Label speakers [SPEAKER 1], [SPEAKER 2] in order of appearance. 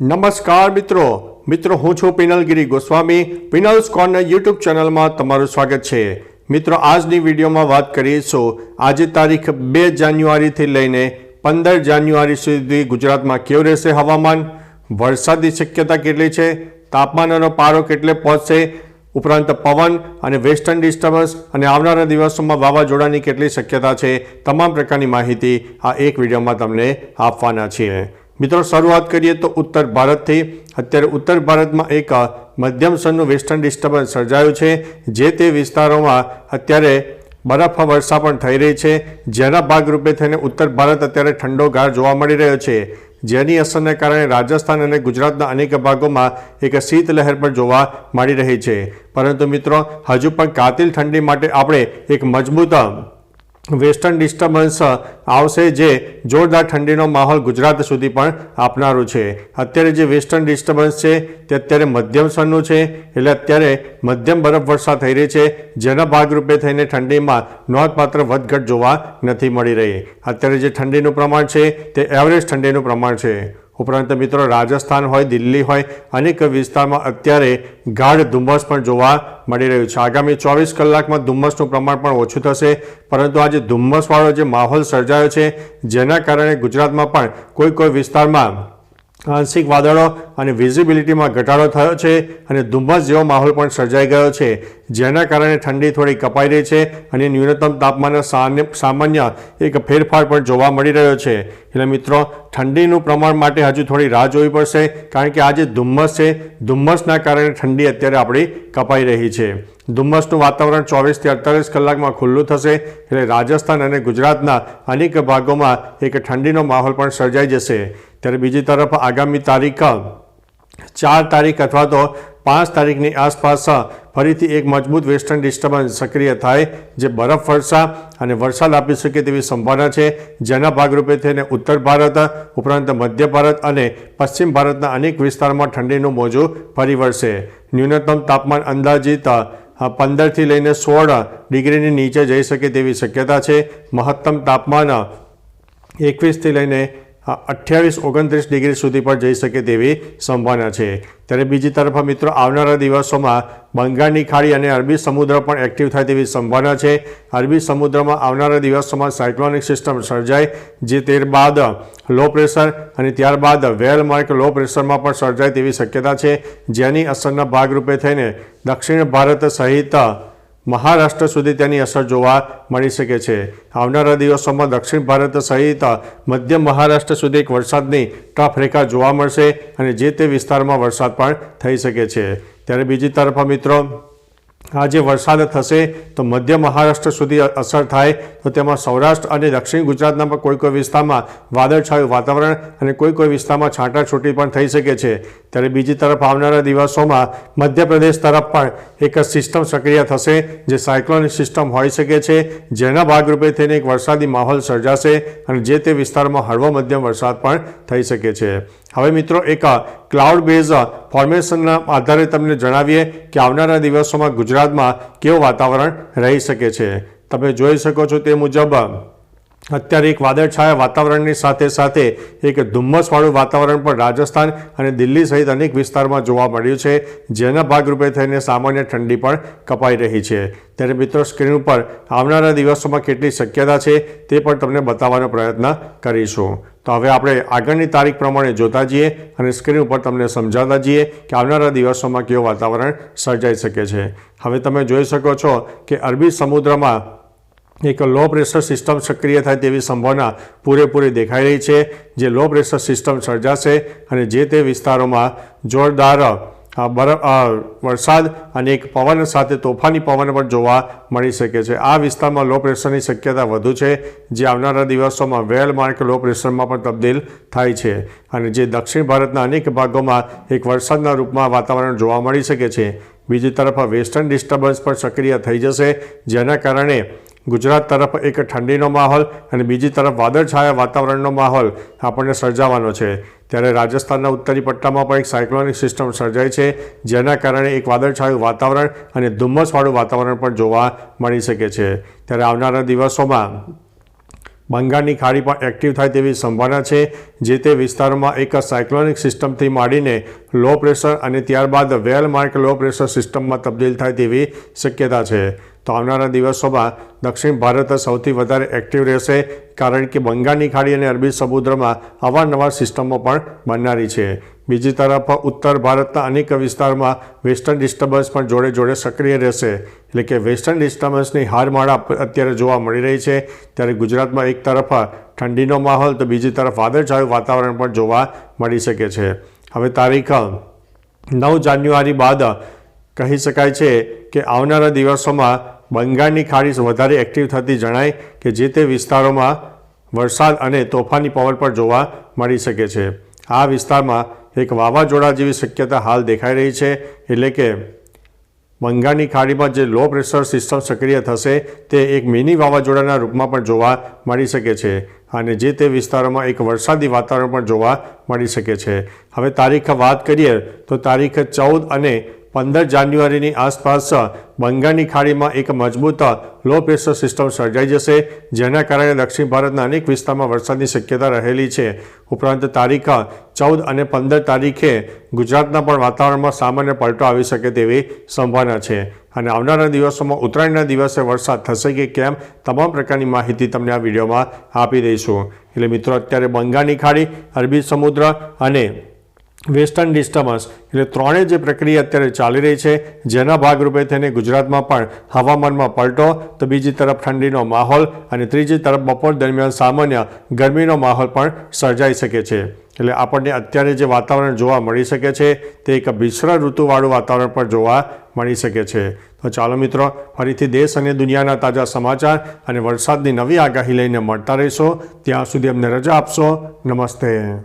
[SPEAKER 1] નમસ્કાર મિત્રો. મિત્રો, હું છું પિનલગીરી ગોસ્વામી. પિનલ્સ કોર્નર યુટ્યુબ ચેનલમાં તમારું સ્વાગત છે. મિત્રો, આજની વિડીયોમાં વાત કરીશું. આજે તારીખ બે જાન્યુઆરીથી લઈને પંદર જાન્યુઆરી સુધી ગુજરાતમાં કેવું રહેશે હવામાન? વરસાદની શક્યતા કેટલી છે? તાપમાનનો પારો કેટલે પહોંચશે? ઉપરાંત પવન અને વેસ્ટર્ન ડિસ્ટર્બન્સ અને આવનારા દિવસોમાં વાવાઝોડાની કેટલી શક્યતા છે? તમામ પ્રકારની માહિતી આ એક વિડીયોમાં તમને આપવાના છીએ. મિત્રો, શરૂઆત કરીએ તો ઉત્તર ભારતથી. અત્યારે ઉત્તર ભારતમાં એક મધ્યમ સ્તરનું વેસ્ટર્ન ડિસ્ટર્બન્સ સર્જાયું છે. જે તે વિસ્તારોમાં અત્યારે બરફ વર્ષા પણ થઈ રહી છે. જેના ભાગરૂપે થઈને ઉત્તર ભારત અત્યારે ઠંડો ગાર જોવા મળી રહ્યો છે. જેની અસરને કારણે રાજસ્થાન અને ગુજરાતના અનેક ભાગોમાં એક શીતલહેર પણ જોવા મળી રહી છે. પરંતુ મિત્રો, હજુ પણ કાતિલ ઠંડી માટે આપણે એક મજબૂત વેસ્ટર્ન ડિસ્ટર્બન્સ આવશે જે જોરદાર ઠંડીનો માહોલ ગુજરાત સુધી પણ આપનારું છે. અત્યારે જે વેસ્ટર્ન ડિસ્ટર્બન્સ છે, તે અત્યારે મધ્યમ સ્તરનું છે, એટલે અત્યારે મધ્યમ બરફ વર્ષા થઈ રહી છે, જેના ભાગરૂપે થઈને ઠંડીમાં નોંધપાત્ર વધઘટ જોવા નથી મળી રહી. અત્યારે જે ઠંડીનું પ્રમાણ છે, તે એવરેજ ઠંડીનું પ્રમાણ છે. ઉપરાંત મિત્રો રાજસ્થાન હોય, દિલ્હી હોય, અનેક વિસ્તારમાં અત્યારે ગાઢ ધુમ્મસ પણ જોવા મળી રહ્યું છે. આગામી ચોવીસ કલાકમાં ધુમ્મસનું પ્રમાણ પણ ઓછું થશે, પરંતુ આજે ધુમ્મસવાળો જે માહોલ સર્જાયો છે, જેના કારણે ગુજરાતમાં પણ કોઈ કોઈ વિસ્તારમાં આંશિક વાદળો અને વિઝિબિલિટીમાં ઘટાડો થયો છે અને ધુમ્મસ જેવો માહોલ પણ સર્જાઈ ગયો છે, જેના કારણે ઠંડી થોડી કપાઈ રહી છે અને ન્યૂનતમ તાપમાનના સામાન્ય એક ફેરફાર પણ જોવા મળી રહ્યો છે. એટલે મિત્રો, ઠંડીનું પ્રમાણ માટે હજુ થોડી રાહ જોવી પડશે, કારણ કે આજે ધુમ્મસ છે. ધુમ્મસના કારણે ઠંડી અત્યારે આપણી કપાઈ રહી છે. ધુમ્મસનું વાતાવરણ ચોવીસથી અડતાલીસ કલાકમાં ખુલ્લું થશે. એટલે રાજસ્થાન અને ગુજરાતના અનેક ભાગોમાં એક ઠંડીનો માહોલ પણ સર્જાઈ જશે. ત્યારે બીજી તરફ આગામી તારીખ ચાર તારીખ અથવા તો પાંચ તારીખની આસપાસ ફરીથી એક મજબૂત વેસ્ટર્ન ડિસ્ટર્બન્સ સક્રિય થાય, જે બરફ વર્ષા અને વરસાદ આપી શકે તેવી સંભાવના છે. જેના ભાગરૂપે થઈને ઉત્તર ભારત, ઉપરાંત મધ્ય ભારત અને પશ્ચિમ ભારતના અનેક વિસ્તારમાં ઠંડીનું મોજું ફરી વળશે. ન્યૂનતમ તાપમાન અંદાજિત પંદરથી લઈને સોળ ડિગ્રીની નીચે જઈ શકે તેવી શક્યતા છે. મહત્તમ તાપમાન, એકવીસથી લઈને અઠ્યાવીસ ઓગણત્રીસ ડિગ્રી સુધી પણ જઈ શકે તેવી સંભાવના છે. ત્યારે બીજી તરફ મિત્રો, આવનારા દિવસોમાં બંગાળની ખાડી અને અરબી સમુદ્ર પણ એક્ટિવ થાય તેવી સંભાવના છે. અરબી સમુદ્રમાં આવનારા દિવસોમાં સાયક્લોનિક સિસ્ટમ સર્જાય, જે ત્યારબાદ લો પ્રેશર અને ત્યારબાદ વેલ માર્ક લો પ્રેશરમાં પણ સર્જાય તેવી શક્યતા છે. જેની અસરના ભાગરૂપે થઈને દક્ષિણ ભારત સહિત મહારાષ્ટ્ર સુધી તેની અસર જોવા મળી શકે છે. આવનારા દિવસોમાં દક્ષિણ ભારત સહિત મધ્ય મહારાષ્ટ્ર સુધી એક વરસાદની ટફ રેખા જોવા મળશે અને જે તે વિસ્તારમાં વરસાદ પણ થઈ શકે છે. ત્યારે બીજી તરફ મિત્રો આજે વરસાદ થશે, તો મધ્ય મહારાષ્ટ્ર સુધી અસર થાય. તો તેમાં સૌરાષ્ટ્ર અને દક્ષિણ ગુજરાતના પણ કોઈ કોઈ વિસ્તારમાં વાદળછાયું વાતાવરણ અને કોઈ કોઈ વિસ્તારમાં છાંટાછૂટી પણ થઈ શકે છે. ત્યારે બીજી તરફ આવનારા દિવસોમાં મધ્યપ્રદેશ તરફ પણ એક સિસ્ટમ સક્રિય થશે, જે સાયક્લોનિક સિસ્ટમ હોઈ શકે છે, જેના ભાગરૂપે થઈને એક વરસાદી માહોલ સર્જાશે અને જે તે વિસ્તારમાં હળવો મધ્યમ વરસાદ પણ થઈ શકે છે. હવે મિત્રો, એક ક્લાઉડ બેઝ ફોર્મેશનના આધારે તમને જણાવીએ કે આવનારા દિવસોમાં ગુજરાતમાં કેવું વાતાવરણ રહી શકે છે. તમે જોઈ શકો છો તે મુજબ, અત્યારે એક વાદળછાયા વાતાવરણની સાથે સાથે એક ધુમ્મસવાળું વાતાવરણ પણ રાજસ્થાન અને દિલ્હી સહિત અનેક વિસ્તારમાં જોવા મળ્યું છે, જેના ભાગરૂપે થઈને સામાન્ય ઠંડી પણ કપાઈ રહી છે. ત્યારે મિત્રો, સ્ક્રીન ઉપર આવનારા દિવસોમાં કેટલી શક્યતા છે તે પણ તમને બતાવવાનો પ્રયત્ન કરીશું. તો હવે આપણે આગળની તારીખ પ્રમાણે જોતા જઈએ અને સ્ક્રીન ઉપર તમને સમજાવતા જઈએ કે આવનારા દિવસોમાં કેવું વાતાવરણ સર્જાઈ શકે છે. હવે તમે જોઈ શકો છો કે અરબી સમુદ્રમાં એક લો પ્રેશર સિસ્ટમ સક્રિય થાય તેવી સંભાવના પૂરેપૂરી દેખાઈ રહી છે. જે લો પ્રેશર સિસ્ટમ સર્જાશે અને જે તે વિસ્તારોમાં જોરદાર બરફ વરસાદ અને એક પવન સાથે તોફાની પવન પણ જોવા મળી શકે છે. આ વિસ્તારમાં લો પ્રેશરની શક્યતા વધુ છે. જે આવનારા દિવસોમાં વેલ માર્ક લો પ્રેશરમાં પણ તબદીલ થાય છે અને જે દક્ષિણ ભારતના અનેક ભાગોમાં એક વરસાદના રૂપમાં વાતાવરણ જોવા મળી શકે છે. બીજી તરફ વેસ્ટર્ન ડિસ્ટર્બન્સ પણ સક્રિય થઈ જશે, જેના કારણે ગુજરાત તરફ એક ઠંડીનો માહોલ અને બીજી તરફ વાદળછાયા વાતાવરણનો માહોલ આપણને સર્જાવાનો છે. ત્યારે રાજસ્થાનના ઉત્તરી પટ્ટામાં પણ એક સાયક્લોનિક સિસ્ટમ સર્જાય છે, જેના કારણે એક વાદળછાયું વાતાવરણ અને ધુમ્મસવાળું વાતાવરણ પણ જોવા મળી શકે છે. ત્યારે આવનારા દિવસોમાં બંગાળની ખાડી પણ એક્ટિવ થાય તેવી સંભાવના છે, જે તે વિસ્તારોમાં એક સાયક્લોનિક સિસ્ટમથી માંડીને લો પ્રેશર અને ત્યારબાદ વેલ માર્ક લો પ્રેશર સિસ્ટમમાં તબદીલ થાય તેવી શક્યતા છે. તો આવનારા દિવસોમાં દક્ષિણ ભારત સૌથી વધારે એક્ટિવ રહેશે કારણ કે બંગાળની ખાડી અને અરબી સમુદ્રમાં અવારનવાર સિસ્ટમો પણ બનનારી છે. બીજી તરફ ઉત્તર ભારતના અનેક વિસ્તારમાં વેસ્ટર્ન ડિસ્ટર્બન્સ પણ જોડે જોડે સક્રિય રહેશે. એટલે કે વેસ્ટર્ન ડિસ્ટર્બન્સની હારમાળા અત્યારે જોવા મળી રહી છે. ત્યારે ગુજરાતમાં એક તરફ ઠંડીનો માહોલ તો બીજી તરફ વાદળછાયું વાતાવરણ પણ જોવા મળી શકે છે. હવે તારીખ નવ જાન્યુઆરી બાદ કહી શકાય છે કે આવનારા દિવસોમાં બંગાળની ખાડી વધારે એક્ટિવ થતી જણાય કે જે તે વિસ્તારોમાં વરસાદ અને તોફાની પવન પણ જોવા મળી શકે છે. આ વિસ્તારમાં એક વાવાઝોડા જેવી શક્યતા હાલ દેખાઈ રહી છે, એટલે કે બંગાળની ખાડીમાં જે લો પ્રેશર સિસ્ટમ સક્રિય થશે, તે એક મિની વાવાઝોડાના રૂપમાં પણ જોવા મળી શકે છે અને જે તે વિસ્તારોમાં એક વરસાદી વાતાવરણ પણ જોવા મળી શકે છે. હવે તારીખ વાત કરીએ, તો તારીખ ચૌદ અને પંદર જાન્યુઆરીની આસપાસ બંગાળની ખાડીમાં એક મજબૂત લો પ્રેશર સિસ્ટમ સર્જાઈ જશે, જેના કારણે દક્ષિણ ભારતના અનેક વિસ્તારમાં વરસાદની શક્યતા રહેલી છે. ઉપરાંત તારીખ ચૌદ અને પંદર તારીખે ગુજરાતના પણ વાતાવરણમાં સામાન્ય પલટો આવી શકે તેવી સંભાવના છે. અને આવનારા દિવસોમાં ઉત્તરાયણના દિવસે વરસાદ થશે કે કેમ, તમામ પ્રકારની માહિતી તમને આ વિડીયોમાં આપી દઈશું. એટલે મિત્રો, અત્યારે બંગાળની ખાડી, અરબી સમુદ્ર અને વેસ્ટર્ન ડિસ્ટર્બન્સ એટલે ત્રણેય જે પ્રક્રિયા અત્યારે ચાલી રહી છે, જેના ભાગરૂપે થઈને ગુજરાતમાં પણ હવામાનમાં પલટો, તો બીજી તરફ ઠંડીનો માહોલ અને ત્રીજી તરફ બપોર દરમિયાન સામાન્ય ગરમીનો માહોલ પણ સર્જાઈ શકે છે. એટલે આપણને અત્યારે જે વાતાવરણ જોવા મળી શકે છે, તે એક મિશ્ર ઋતુવાળું વાતાવરણ પણ જોવા મળી શકે છે. તો ચાલો મિત્રો, ફરીથી દેશ અને દુનિયાના તાજા સમાચાર અને વરસાદની નવી આગાહી લઈને મળતા રહીશો. ત્યાં સુધી અમને રજા આપશો. નમસ્તે.